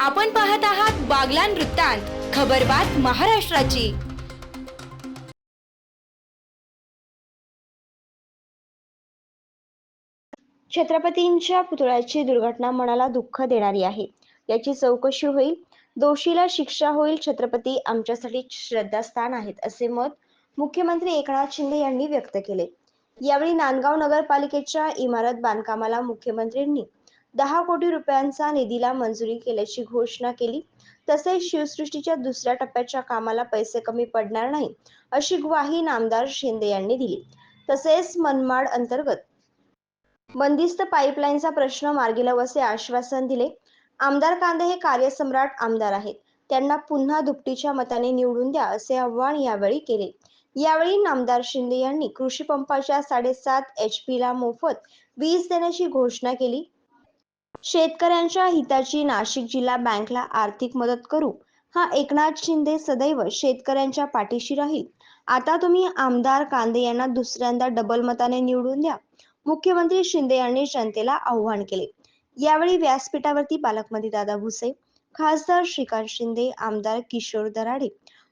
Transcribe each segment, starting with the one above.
आपण पाहत आहात बागलान वृत्तांत खबरबात महाराष्ट्राची. छत्रपतींच्या पुतळ्याची दुर्घटना मनाला दुःख देणारी आहे. याची चौकशी होईल. दोषीला शिक्षा होईल. छत्रपती आमच्यासाठी श्रद्धास्थान आहेत असे मत मुख्यमंत्री एकनाथ शिंदे यांनी व्यक्त केले. यावेळी नांदगाव नगरपालिकेच्या इमारत बांधकामाला मुख्यमंत्र्यांनी दहा कोटी रुपयांचा निधीला मंजुरी केल्याची घोषणा केली. तसेच शिवसृष्टीच्या दुसऱ्या टप्प्याच्या कामाला पैसे कमी पडणार नाही अशी ग्वाही नामदार शिंदे यांनी दिली. तसेच मनमाड अंतर्गत बंदिस्त पाईपलाईनचा प्रश्न मार्गी लावसे आश्वासन दिले. आमदार कांदे हे कार्यसम्राट आमदार आहेत. त्यांना पुन्हा दुपटीच्या मताने निवडून द्या असे आव्हान यावेळी केले. यावेळी नामदार शिंदे यांनी कृषी पंपाच्या साडेसात एच पी ला मोफत वीज देण्याची घोषणा केली. शेतकऱ्यांच्या हिताची नाशिक जिल्हा बँकला आर्थिक मदत करू. हा एकनाथ शिंदे सदैव शेतकऱ्यांच्या पाठीशी राहील. आता तुम्ही आमदार कांदे यांना दुसऱ्यांदा डबल मताने निवडून द्या. मुख्यमंत्री शिंदे यांनी जनतेला आव्हान केले. यावेळी व्यासपीठावरती पालकमंत्री दादा भुसे खासदार श्रीकांत शिंदे आमदार किशोर दराडे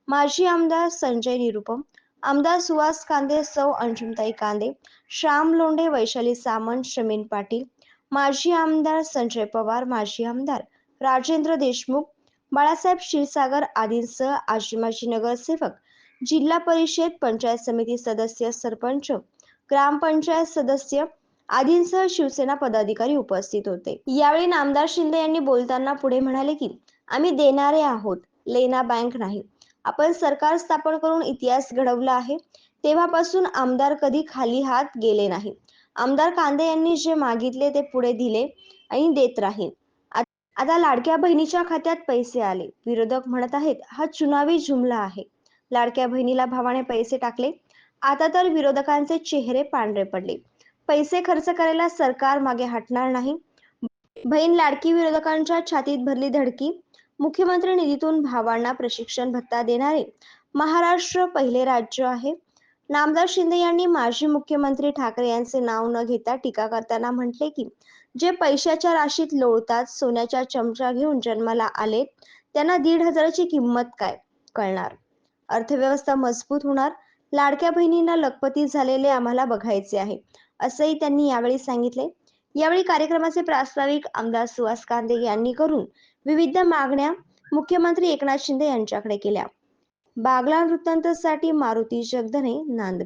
माजी आमदार संजय निरुपम आमदार सुहास कांदे सौ अंजुमताई कांदे श्याम लोंढे वैशाली सामंत शमीन पाटील माजी आमदार संजय पवार माजी आमदार राजेंद्र देशमुख बाळासाहेब क्षीरसागर आदींसह आजी माजी नगरसेवक जिल्हा परिषद पंचायत समिती सदस्य सरपंच ग्रामपंचायत सदस्य आदींसह शिवसेना पदाधिकारी उपस्थित होते. यावेळी नामदार शिंदे यांनी बोलताना पुढे म्हणाले की आम्ही देणारे आहोत लेना बँक नाही. आपण सरकार स्थापन करून इतिहास घडवला आहे. तेव्हापासून आमदार कधी खाली हात गेले नाही आमदार कांदे यांनी जे मागितले ते पुढे दिले आणि देत राहील. आता लाडक्या बहिणीच्या खात्यात पैसे आले. विरोधक म्हणत आहेत हा चुनावी जुमला आहे. लाडक्या बहिणीला भावाने पैसे टाकले. आता तर विरोधकांचे चेहरे पांढरे पडले. पैसे खर्च करायला सरकार मागे हटणार नाही. बहीण लाडकी विरोधकांच्या छातीत भरली धडकी. मुख्यमंत्री निधीतून भावांना प्रशिक्षण भत्ता देणारे महाराष्ट्र पहिले राज्य आहे. नामदार शिंदे यांनी माजी मुख्यमंत्री ठाकरे यांचे नाव न घेता टीका करताना म्हटले की जे पैशाच्या राशीत लोळतात सोन्याच्या चमचा घेऊन जन्माला आले त्यांना दीड हजाराची किंमत काय? कळणार. अर्थव्यवस्था मजबूत होणार लाडक्या बहिणींना लखपती झालेले आम्हाला बघायचे आहे असंही त्यांनी यावेळी सांगितले. यावेळी कार्यक्रमाचे प्रास्ताविक आमदार सुहास कांदे यांनी करून विविध मागण्या मुख्यमंत्री एकनाथ शिंदे यांच्याकडे केल्या. बागला वृत्तांतसाठी मारुती जगधने नांदगाव.